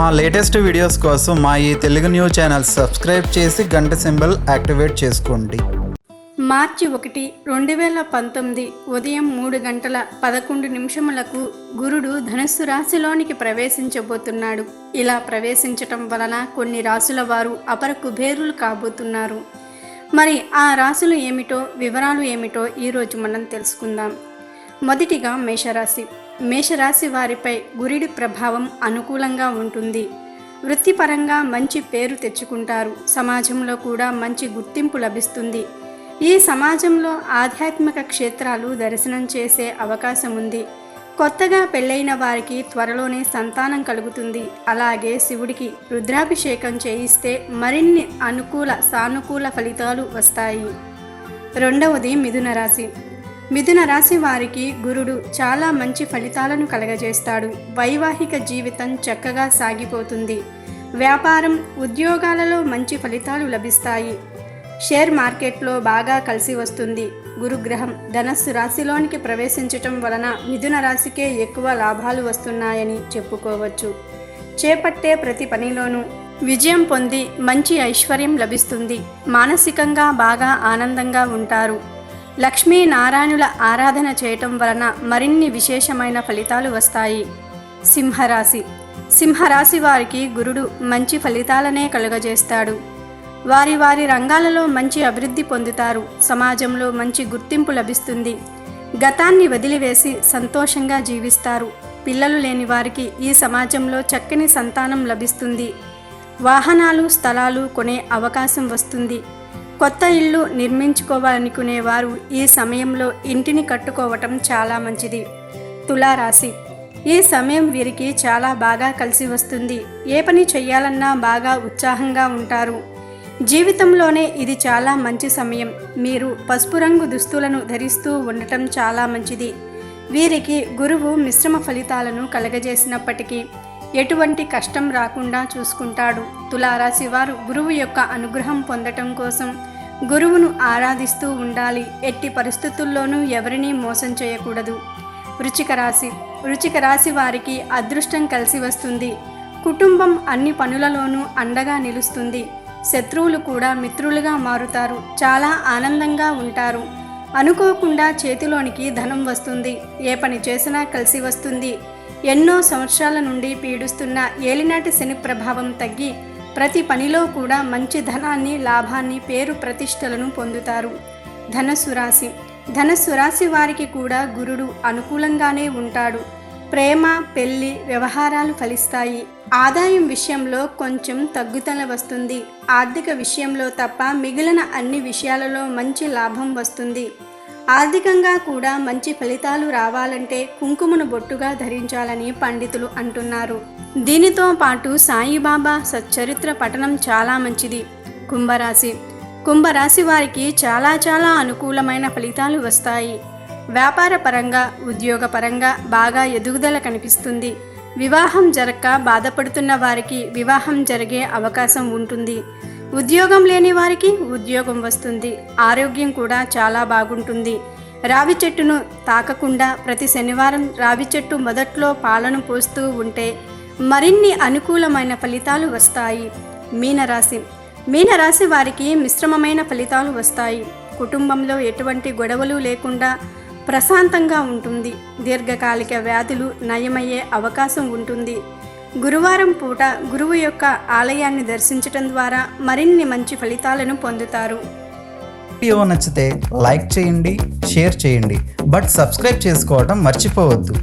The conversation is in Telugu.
మా లేటెస్ట్ వీడియోస్ కోసం మా ఈ తెలుగు న్యూస్ ఛానల్ సబ్స్క్రైబ్ చేసి గంట సింబల్ యాక్టివేట్ చేసుకోండి. మార్చి ఒకటి రెండు వేల పంతొమ్మిది ఉదయం మూడు గంటల పదకొండు నిమిషములకు గురుడు ధనుస్సు రాశిలోనికి ప్రవేశించబోతున్నాడు. ఇలా ప్రవేశించటం వలన కొన్ని రాసుల వారు అపర కుబేరులు కాబోతున్నారు. మరి ఆ రాసులు ఏమిటో వివరాలు ఏమిటో ఈరోజు మనం తెలుసుకుందాం. మొదటిగా మేషరాశి. మేషరాశి వారిపై గురిడి ప్రభావం అనుకూలంగా ఉంటుంది. వృత్తిపరంగా మంచి పేరు తెచ్చుకుంటారు. సమాజంలో కూడా మంచి గుర్తింపు లభిస్తుంది. ఈ సమాజంలో ఆధ్యాత్మిక క్షేత్రాలు దర్శనం చేసే అవకాశం ఉంది. కొత్తగా పెళ్ళైన వారికి త్వరలోనే సంతానం కలుగుతుంది. అలాగే శివుడికి రుద్రాభిషేకం చేయిస్తే మరిన్ని అనుకూల సానుకూల ఫలితాలు వస్తాయి. రెండవది మిథున రాశి. మిథున రాశి వారికి గురుడు చాలా మంచి ఫలితాలను కలగజేస్తాడు. వైవాహిక జీవితం చక్కగా సాగిపోతుంది. వ్యాపారం ఉద్యోగాలలో మంచి ఫలితాలు లభిస్తాయి. షేర్ మార్కెట్లో బాగా కలిసి వస్తుంది. గురుగ్రహం ధనస్సు రాశిలోనికి ప్రవేశించటం వలన మిథున రాశికే ఎక్కువ లాభాలు వస్తున్నాయని చెప్పుకోవచ్చు. చేపట్టే ప్రతి పనిలోనూ విజయం పొంది మంచి ఐశ్వర్యం లభిస్తుంది. మానసికంగా బాగా ఆనందంగా ఉంటారు. లక్ష్మీనారాయణుల ఆరాధన చేయటం వలన మరిన్ని విశేషమైన ఫలితాలు వస్తాయి. సింహరాశి. సింహరాశి వారికి గురుడు మంచి ఫలితాలనే కలుగజేస్తాడు. వారి వారి రంగాలలో మంచి అభివృద్ధి పొందుతారు. సమాజంలో మంచి గుర్తింపు లభిస్తుంది. గతాన్ని వదిలివేసి సంతోషంగా జీవిస్తారు. పిల్లలు లేని వారికి ఈ సమాజంలో చక్కని సంతానం లభిస్తుంది. వాహనాలు స్థలాలు కొనే అవకాశం వస్తుంది. కొత్త ఇల్లు నిర్మించుకోవాలనుకునే వారు ఈ సమయంలో ఇంటిని కట్టుకోవటం చాలా మంచిది. తులారాశి. ఈ సమయం వీరికి చాలా బాగా కలిసి వస్తుంది. ఏ పని చెయ్యాలన్నా బాగా ఉత్సాహంగా ఉంటారు. జీవితంలోనే ఇది చాలా మంచి సమయం. మీరు పసుపు రంగు దుస్తులను ధరిస్తూ ఉండటం చాలా మంచిది. వీరికి గురువు మిశ్రమ ఫలితాలను కలగజేసినప్పటికీ ఎటువంటి కష్టం రాకుండా చూసుకుంటాడు. తులారాశి వారు గురువు యొక్క అనుగ్రహం పొందటం కోసం గురువును ఆరాధిస్తూ ఉండాలి. ఎట్టి పరిస్థితుల్లోనూ ఎవరినీ మోసం చేయకూడదు. వృచిక రాశి. వృచిక రాశి వారికి అదృష్టం కలిసి వస్తుంది. కుటుంబం అన్ని పనులలోనూ అండగా నిలుస్తుంది. శత్రువులు కూడా మిత్రులుగా మారుతారు. చాలా ఆనందంగా ఉంటారు. అనుకోకుండా చేతిలోనికి ధనం వస్తుంది. ఏ పని చేసినా కలిసి వస్తుంది. ఎన్నో సంవత్సరాల నుండి పీడిస్తున్న ఏలినాటి శని ప్రభావం తగ్గి ప్రతి పనిలో కూడా మంచి ధనాన్ని లాభాన్ని పేరు ప్రతిష్టలను పొందుతారు. ధనస్సు రాశి. ధనస్సు రాశి వారికి కూడా గురుడు అనుకూలంగానే ఉంటాడు. ప్రేమ పెళ్ళి వ్యవహారాలు ఫలిస్తాయి. ఆదాయం విషయంలో కొంచెం తగ్గుదల వస్తుంది. ఆర్థిక విషయంలో తప్ప మిగిలిన అన్ని విషయాలలో మంచి లాభం వస్తుంది. ఆర్థికంగా కూడా మంచి ఫలితాలు రావాలంటే కుంకుమను బొట్టుగా ధరించాలని పండితులు అంటున్నారు. దీనితో పాటు సాయిబాబా సచ్చరిత్ర పఠనం చాలా మంచిది. కుంభరాశి. కుంభరాశి వారికి చాలా చాలా అనుకూలమైన ఫలితాలు వస్తాయి. వ్యాపార పరంగా ఉద్యోగపరంగా బాగా ఎదుగుదల కనిపిస్తుంది. వివాహం జరక్క బాధపడుతున్న వారికి వివాహం జరిగే అవకాశం ఉంటుంది. ఉద్యోగం లేని వారికి ఉద్యోగం వస్తుంది. ఆరోగ్యం కూడా చాలా బాగుంటుంది. రావి చెట్టును తాకకుండా ప్రతి శనివారం రావి చెట్టు మొదట్లో పాలను పోస్తూ ఉంటే మరిన్ని అనుకూలమైన ఫలితాలు వస్తాయి. మీనరాశి. మీనరాశి వారికి మిశ్రమమైన ఫలితాలు వస్తాయి. కుటుంబంలో ఎటువంటి గొడవలు లేకుండా ప్రశాంతంగా ఉంటుంది. దీర్ఘకాలిక వ్యాధులు నయమయ్యే అవకాశం ఉంటుంది. గురువారం పూట గురువు యొక్క ఆలయాన్ని దర్శించటం ద్వారా మరిన్ని మంచి ఫలితాలను పొందుతారు. వీడియో నచ్చితే లైక్ చేయండి షేర్ చేయండి. బట్ సబ్స్క్రైబ్ చేసుకోవడం మర్చిపోవద్దు.